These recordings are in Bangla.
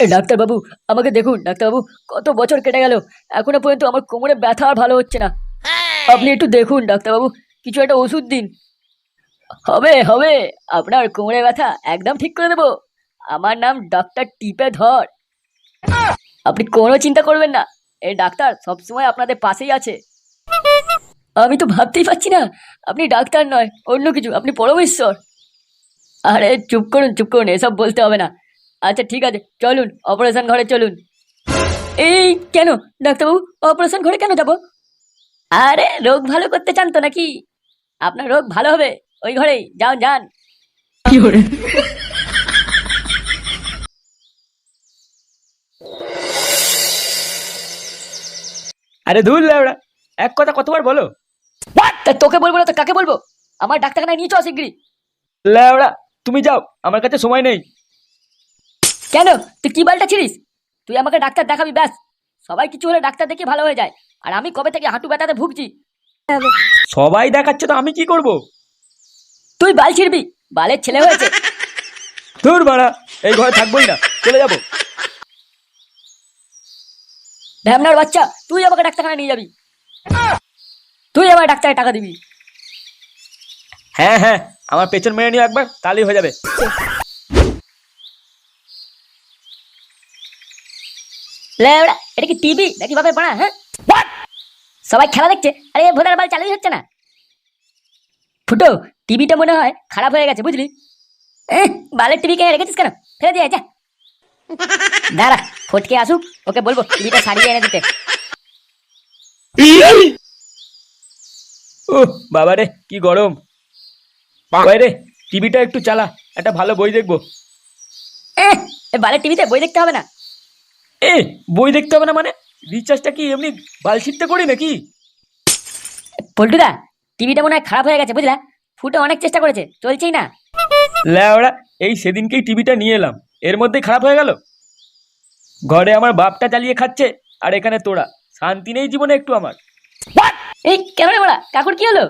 এ, ডাক্তারবাবু আমাকে দেখুন ডাক্তারবাবু কত বছর কেটে গেল। এখনও পর্যন্ত আমার কোমরে ব্যথা আর ভালো হচ্ছে না। আপনি একটু দেখুন ডাক্তারবাবু কিছু একটা ওষুধ দিন। হবে হবে আপনার কোমরে ব্যথা একদম ঠিক করে দেবো। আমার নাম ডাক্তার টিপে ধর। আপনি কোনো চিন্তা করবেন না এই ডাক্তার সবসময় আপনাদের পাশেই আছে। আমি তো ভাবতেই পারছি না আপনি ডাক্তার নয় অন্য কিছু আপনি পরমেশ্বর। আরে চুপ করুন চুপ করুন এসব বলতে হবে না। আচ্ছা ঠিক আছে চলুন অপারেশন ঘরে চলুন। এই কেন? ডাক্তারবাবু অপারেশন ঘরে কেন যাব? আরে রোগ ভালো করতে চান তো নাকি? আপনার রোগ ভালো হবে ওই ঘরেই যান যান। আরে ধুর লেওড়া এক কথা কতবার বলো? তা তোকে বলব না তো কাকে বলব? আমার ডাক্তারখানায় নিয়ে চ শিগগিরি লেওড়া তুমি যাও আমার কাছে সময় নেই। কেন? তুই কি বালটা ছিলিস? তুই আমাকে ডাক্তার দেখাবি ব্যাস। সবাই কিছু হলে ডাক্তার দেখে ভালো হয়ে যায়। আর আমি কবে থেকে হাঁটু ব্যথাতে ভুগছি? সবাই দেখাচ্ছে তো আমি কি করব? তুই বাল ছিড়বি। বালের ছেলে হয়েছে। তোর বাড়া এই ঘরে থাকবোই না। চলে যাব। ভ্যামনার বাচ্চা তুই আমাকে ডাক্তারখানায় নিয়ে যাবি। তুই আমার ডাক্তারের টাকা দিবি। হ্যাঁ হ্যাঁ আমার পেছন মেরে নিও একবার তাহলেই হয়ে যাবে। লেওড়া এটা কি টিভি নাকি বাপের পড়া হ্যাঁ? সবাই খেলা দেখছে? আরে ভোটার বাল চালুই হচ্ছে না। ফুটো টিভিটা মনে হয় খারাপ হয়ে গেছে বুঝলি? বালের টিভি কে রেখেছিস কেন? ফেলে দিয়ে যা। দাঁড়া ফটকে আসুক ওকে বলব টিভিটা সারিয়ে এনে দিতে। ও বাবা রে কি গরম। রে টিভিটা একটু চালা একটা ভালো বই দেখব। এ বালের টিভিতে বই দেখতে হবে না। এ বই দেখতে হবে না মানে? রিচার্জটা কি এমনি বালশিটটা করি নাকি? পল্টুদা টিভিটা মনে হয় খারাপ হয়ে গেছে বুঝলা? ফুটো অনেক চেষ্টা করেছে চলছেই না। ল্যাওড়া এই সেদিনকেই টিভিটা নিয়ে এলাম এর মধ্যেই খারাপ হয়ে গেল। ঘরে আমার বাপটা চালিয়ে খাচ্ছে আর এখানে তোরা শান্তি নেই জীবনে একটু আমার। এই কেন রে বড়া কাকুর কি হলো?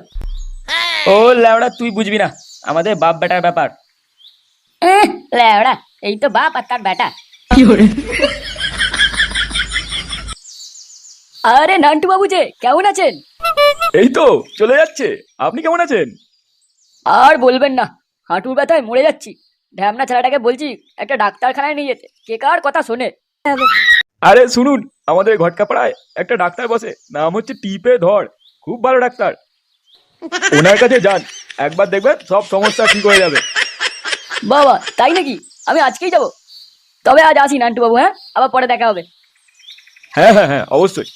ও ল্যাওড়া তুই বুঝবি না আমাদের বাপ বেটার ব্যাপার। এহ, লেওড়া এই তো বাপ আর তার বেটা। আরে নান্টু বাবু যে কেমন আছেন? এই তো চলে যাচ্ছে। আপনি কেমন আছেন? আর বলবেন না হাঁটুর ব্যথায় মরে যাচ্ছি। ঢ্যামনা ছেলেটাকে বলছি একটা ডাক্তারখানায় নিয়ে যেতে। কে কার কথা শোনে? আরে শুনুন আমাদের ঘটকাপাড়ায় একটা ডাক্তার বসে। নাম হচ্ছে টিপে ধর। খুব ভালো ডাক্তার। ওনার কাছে যান। একবার দেখবেন সব সমস্যা ঠিক হয়ে যাবে। বাবা তাই নাকি? আমি আজকেই যাব। তবে আজ আসি নান্টু বাবু হ্যাঁ? আবার পরে দেখা হবে। হ্যাঁ হ্যাঁ হ্যাঁ অবশ্যই।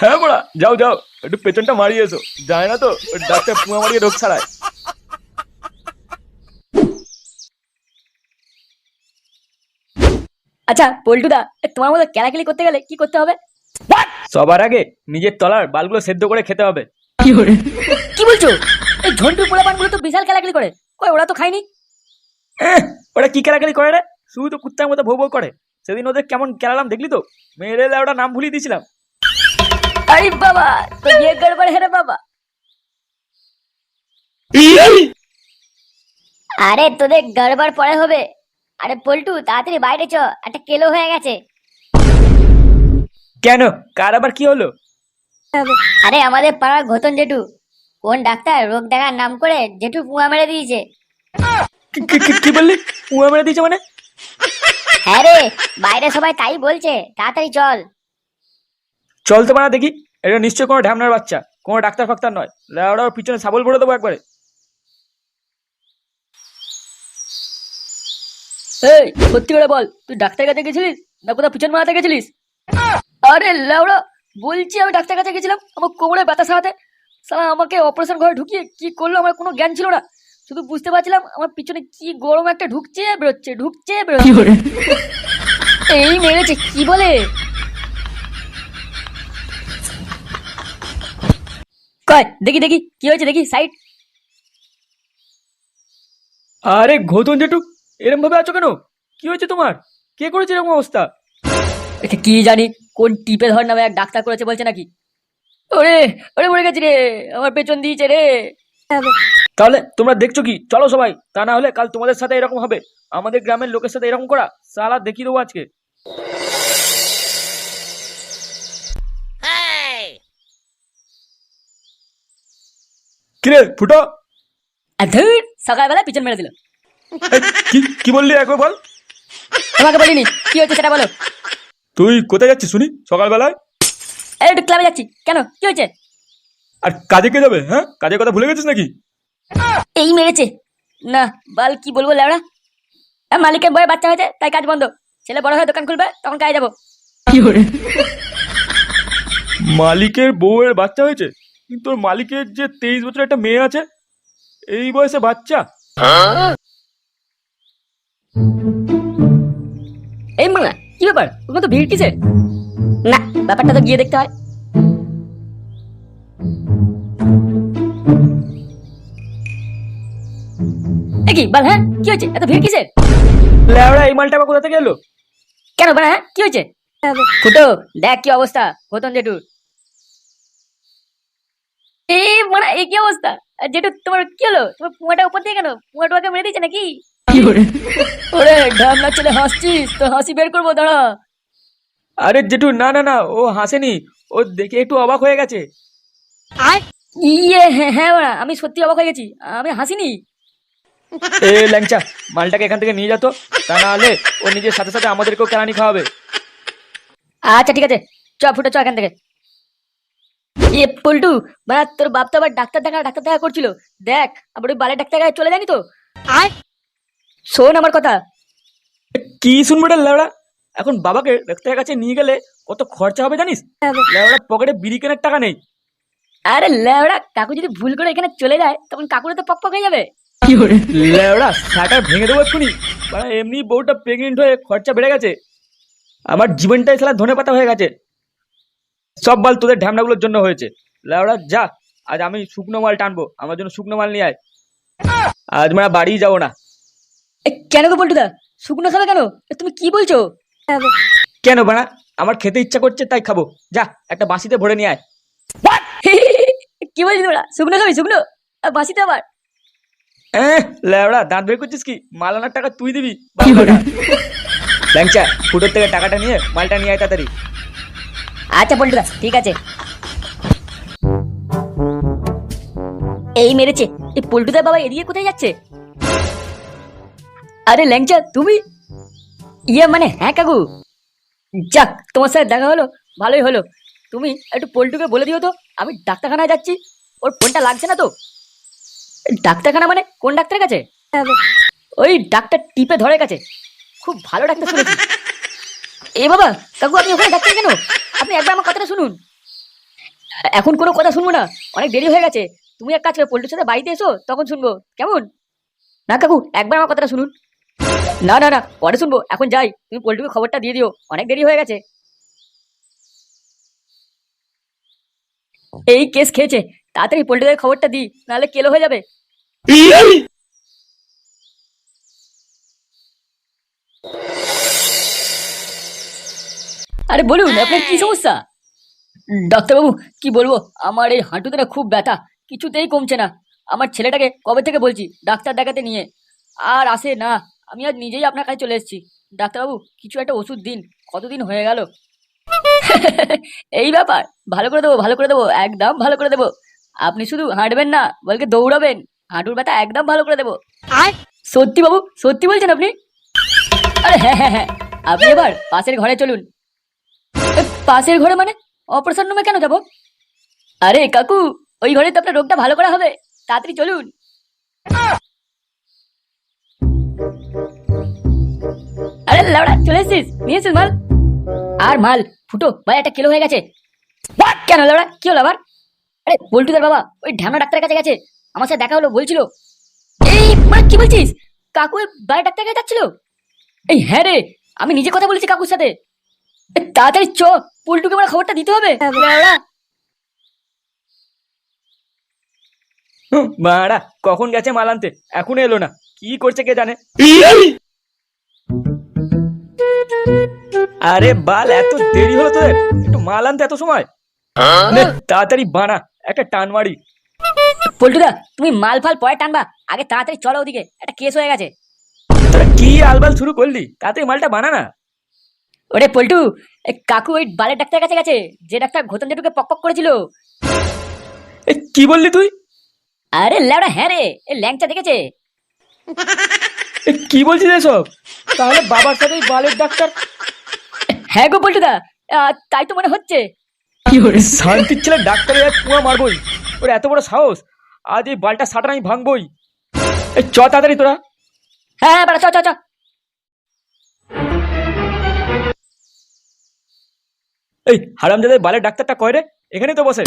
হ্যাঁ বড়া যাও যাও। একটু পেছনটা মারিয়ে এসো। যায় না তো ডাক্তার পুঙা মারিয়ে রোগ ছাড়ায়। আচ্ছা পল্টুদা তোমার মতো ক্যালাকেলি করতে গেলে কি করতে হবে? সবার আগে নিজের তলার বালগুলো সেদ্ধ করে খেতে হবে। কি বলছো? এই ঝন্টুর পোলাপানগুলো তো বিশাল ক্যালাকেলি করে। কই ওরা তো খায়নি? ওরা কি কেলাকেলি করে রে? শুধু তো কুত্তার মতো ভৌ ভৌ করে। সেদিন ওদের কেমন কেলালাম দেখলি তো? মেরে ওটা নাম ভুলিয়ে দিয়েছিলাম। আরে বাবা তো ইয়ে গড়বড় হেরে বাবা। আরে তোদের গড়বড় পরে হবে। আরে পল্টু তাড়াতাড়ি বাইরে চ একটা কেলো হয়ে গেছে। কেন? কার আবার কি হলো? আরে আমাদের পাড়ার ঘতন জেঠু কোন ডাক্তার রোগ দেখার নাম করে জেঠু পুয়া মেরে দিয়েছে। কি- বললি? পুঙা মেরে দিয়েছে মানে? হ্যাঁ রে বাইরে সবাই তাই বলছে তাড়াতাড়ি চল। চলতে পারা দেখি এটা নিশ্চয় কোনো ঢ্যামনার বাচ্চা কোনো ডাক্তার ফাক্তার নয়। ওরা ওর পিছনে সাবল ভরে দেবো একবারে। এই সত্যি করে বল তুই ডাক্তার কাছে গেছিলিস না কোথাও পিছন মারাতে গেছিলিস? আরে লাউড়া বলছি আমি ডাক্তার কাছে গেছিলাম আমার কোমরে ব্যথা সারাতে। সারা আমাকে অপারেশন ঘরে ঢুকিয়ে কি করল আমার কোনো জ্ঞান ছিল না। শুধু বুঝতে পারছিলাম আমার পিছনে কি গরম একটা ঢুকছে বেরোচ্ছে ঢুকছে বেরোচ্ছে। এই মেরেছে কি বলে? কয় দেখি দেখি কি হয়েছে দেখি সাইড আরে ঘোতন জেঠু এরম ভাবে আছো কেন? কি হয়েছে তোমার? কে করেছে এরকম অবস্থা? একে কি জানি কোন টিপে ধর নামে এক ডাক্তার করেছে বলছে নাকি? ওরে ওরে মরে গেছি রে আমার পেছন দিয়েছে রে। তাহলে তোমরা দেখছ কি? চলো সবাই তা না হলে কাল তোমাদের সাথে এরকম হবে। আমাদের গ্রামের লোকের সাথে এরকম করা সালা দেখিয়ে দেবো আজকে। কিরে ফুটো? ধুর সকালবেলা পিছন মেরে দিল। এই, কি কি বললি একবার বল? তোমাকে বলিনি কি হচ্ছে সেটা বলো। তুই কোথায় যাচ্ছিস শুনি সকালবেলায়? এই একটু ক্লাবে যাচ্ছি। কেন কি হয়েছে? আর কাজে কে যাবে হ্যাঁ? কাজের কথা ভুলে গেছিস নাকি? এই মেরেছে। না বাল কি বলব ল্যাবড়া আহ, মালিকের বয়ে বাচ্চা হয়েছে তাই কাজ বন্ধ। ছেলে বড় হয়ে দোকান খুলবে তখন কাজে যাব। মালিকের বউয়ের বাচ্চা হয়েছে? কিন্তু মালিকের যে তেইশ বছর একটা মেয়ে আছে এই বয়সে বাচ্চা? এই কি ব্যাপার? ওখানে তো ভিড় না ব্যাপারটা তো গিয়ে দেখতে হয়। কি বল হ্যাঁ? কি হয়েছে? এত ভিড় কিসের? ল্যাবড়া এই মালটা কোথা থেকে এলো? কেন বল হ্যাঁ? কি হয়েছে? ফুটো দেখ কি অবস্থা গৌতম জেঠু এই মানে এই কি অবস্থা? আর তোমার কি হলো? তোমার পুয়াটা উপর দিয়ে কেন? পুয়া টুয়াকে মেরে দিয়েছে নাকি? ওরে ঢামনা ছেলে হাসছিস? তো হাসি বের করব দাঁড়া। আরে জেঠু না না না ও হাসেনি। ও দেখে একটু অবাক হয়ে গেছে। ইয়ে হ্যাঁ হ্যাঁ বাড়া, আমি সত্যি অবাক হয়ে গেছি। আমি হাসিনি। এ ল্যাংচা মালটাকে এখান থেকে নিয়ে যেত তা না হলে ও নিজের সাথে সাথে আমাদেরকেও কেরানি খাওয়াবে। আচ্ছা ঠিক আছে। চ ফুটে চ এখান থেকে। এ পল্টু মানে তোর বাপ তো আবার ডাক্তার দেখা ডাক্তার দেখা করছিল। দেখ আবার ওই বালের ডাক্তার কাছে চলে যানি তো? আয়। শোন আমার কথা। কি শুনবে রে ল্যাবড়া এখন বাবাকে ডাক্তারের কাছে নিয়ে গেলে কত খরচা হবে জানিস? ল্যাবড়া পকেটে বিড়ি কেনার টাকা নেই। আরে লেওড়া কাকু যদি ভুল করে এখানে চলে যায় তখন কাকুরে তো পক পক হয়ে যাবে। ল্যাবড়া শাটার ভেঙে দেবো এক্ষুনি। মানে এমনি বউটা প্রেগনেন্ট হয়ে খরচা বেড়ে গেছে। আমার জীবনটাই সালা ধনে পাতা হয়ে গেছে। সব মাল তোদের ঢ্যামনাগুলোর জন্য হয়েছে। ল্যাবড়া যা আজ আমি শুকনো মাল টানবো আমার জন্য শুকনো মাল নিয়ে আয়। আজ মানে বাড়ি যাব না। এ, কেন গো দা শুকনো খাবে কেন? তুমি কি বলছো? কেন বানা আমার খেতে ইচ্ছা করছে তাই খাব। যা একটা বাঁশিতে ভরে নিয়ে আয়। কি বলছিস তোরা শুকনো খাবি শুকনো? আর বাসিতে আবার? এহ, ল্যাবড়া দাঁত বের করছিস কি? মাল আনার টাকা তুই দিবি? ল্যাংচা ফুটোর থেকে টাকাটা নিয়ে মালটা নিয়ে আয় তাড়াতাড়ি। আচ্ছা পল্টুদা, ঠিক আছে। এই মেরেছে, এই পল্টুদার বাবা এদিকে কোথায় যাচ্ছে? আরে ল্যাংচা, তুমি? ইয়ে মানে হ্যাঁ কাকু? যাক, তোমার সাথে দেখা হলো, ভালোই হলো। তুমি একটু পল্টুকে বলে দিও তো, আমি ডাক্তারখানায় যাচ্ছি। ওর ফোনটা লাগছে না তো। ডাক্তারখানা মানে কোন ডাক্তারের কাছে? ওই ডাক্তার টিপে ধরে কাছে। খুব ভালো ডাক্তার শুনেছি। এ বাবা কাকু আপনি ওখানে ডাক্তার কেন? আপনি একবার আমার কথাটা শুনুন। এখন কোনো কথা শুনব না, অনেক দেরি হয়ে গেছে। তুমি এক কাজ করে, পোল্ট্রির সাথে বাড়িতে এসো, তখন শুনব। কেমন? না কাকু, একবার আমার কথাটা শুনুন। না না না, পরে শুনব। এখন যাই, তুমি পোল্ট্রিকে খবরটা দিয়ে দিও। অনেক দেরি হয়ে গেছে। এই কেস খেয়েছে। তাড়াতাড়ি পোল্ট্রিদের খবরটা দিই, নাহলে কেলো হয়ে যাবে। আরে বলুন আপনার কি সমস্যা? ডাক্তারবাবু কি বলব? আমার এই হাঁটুতে না খুব ব্যথা কিছুতেই কমছে না। আমার ছেলেটাকে কবে থেকে বলছি? ডাক্তার দেখাতে নিয়ে। আর আসে না আমি আজ নিজেই আপনার কাছে চলে এসেছি। ডাক্তারবাবু কিছু একটা ওষুধ দিন কতদিন হয়ে গেল? এই ব্যাপার ভালো করে দেবো ভালো করে দেবো একদম ভালো করে দেবো। আপনি শুধু হাঁটবেন না বলকে দৌড়াবেন। হাঁটুর ব্যথা একদম ভালো করে দেবো। সত্যি বাবু সত্যি বলছেন আপনি? আরে হ্যাঁ হ্যাঁ হ্যাঁ। আপনি এবার পাশের ঘরে চলুন। পাশের ঘরে মানে অপারেশন রুমে কেন যাব? আরে কাকু, ওই ঘরে তো আপনার রোগটা ভালো করা হবে। তাড়াতাড়ি চলুন। আরে লাউড়া, চলে এসেছিস? নিয়ে এসেছিস মাল? আর মাল, ফুটো, ভাই, একটা কিলো হয়ে গেছে। কেন লাউড়া? কি হলো আবার? আরে বল্টুদার বাবা, ওই ঢ্যামনা ডাক্তারের কাছে গেছে। আমার সাথে দেখা হলো, বলছিল। এই মানে কি বলছিস? কাকু বাইরে ডাক্তারের কাছে যাচ্ছিল? এই হ্যাঁ রে, আমি নিজে কথা বলেছি কাকুর সাথে। তাড়াতাড়ি চ পুলটুকে আমার খবরটা দিতে হবে। মারা কখন গেছে মাল আনতে? এখনও এলো না। কি করছে কে জানে? আরে বাল এত দেরি হলো তোদের? একটু মাল আনতে এত সময়? নে, তাড়াতাড়ি বানা একটা টান মারি পল্টুদা তুমি মাল ফাল পরে টানবা। আগে তাড়াতাড়ি চলো ওদিকে একটা কেস হয়ে গেছে। তোরা কি আলবাল শুরু করলি? তাতে মালটা বানা না। ওরে পল্টু এ কাকু ওই বালের ডাক্তারের কাছে গেছে যে ডাক্তার ঘতন জেঠুকে পক পক করেছিল। এ কি বললি তুই? আরে ল্যাবড়া হ্যাঁ রে এ ল্যাংচা দেখেছে। এ কি বলছিস এসব? তাহলে বাবার সাথে ওই বালের ডাক্তার হ্যাঁ গো পল্টুদা আহ, তাই তো মনে হচ্ছে। কি ওরে শান্তির ছেলে ডাক্তারের এক পুয়া মারবই। ওর এত বড় সাহস আজ এই বালটা সাটার আমি ভাঙবই। এই চ তাড়াতাড়ি তোরা। হ্যাঁ হ্যাঁ বাড়া চ চ চ। এই হারাম যাদের বালের ডাক্তারটা কয় রে? এখানেই তো বসে।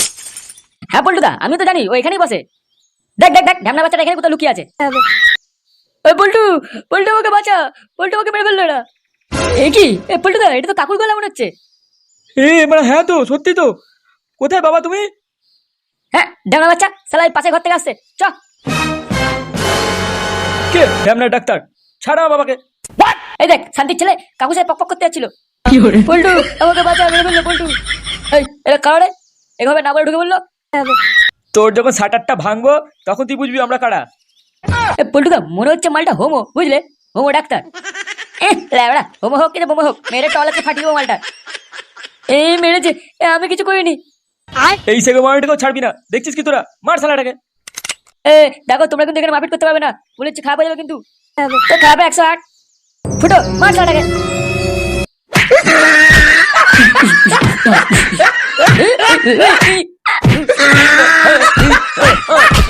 হ্যাঁ পল্টুদা আমি তো জানি ও এখানেই বসে। দেখ দেখ দেখ ঢ্যামনা বাচ্চাটা এখানে কোথাও লুকিয়ে আছে। ওই পল্টু পল্টু আমাকে বাঁচা পল্টু আমাকে মেরে ফেলল না এ কি? এ পল্টুদা এটা তো কাকুর গলা মনে হচ্ছে। এ মানে হ্যাঁ তো সত্যি তো। কোথায় বাবা তুমি? হ্যাঁ ঢ্যামনা বাচ্চা সালা এই পাশে ঘর থেকে আসছে। চ। কে? ড্যামনার ডাক্তার। ছাড়া বাবাকে। এই দেখ শান্তির ছেলে কাকু সাহেব পক করতে যাচ্ছিল। পল্টু আমাকে বাঁচা মেরে ফেলল পল্টু। এই এটা কারণে এভাবে না বলে ঢুকে বলল তোর যখন শাটারটা ভাঙবো তখন তুই বুঝবি আমরা কারা। মনে হচ্ছে মালটা হোমো বুঝলে? Homo doctor. ল্যাবড়া হোমো হোক কিন্তু বোমো হোক মেরে টলাতে ফাটিয়ে মালটা। এই মেরেছে এ, আমি কিছু করিনি। এই সেগো মারাটাকেও ছাড়বি না। দেখছিস কি তোরা? মার শালাটাকে। এ দেখো তোমরা কিন্তু এখানে মারপিট করতে পারবে না। বলেছি হয়ে যাবে কিন্তু। তো খারাপ একশো আট। ఫోటో మాట్లాడక Oh,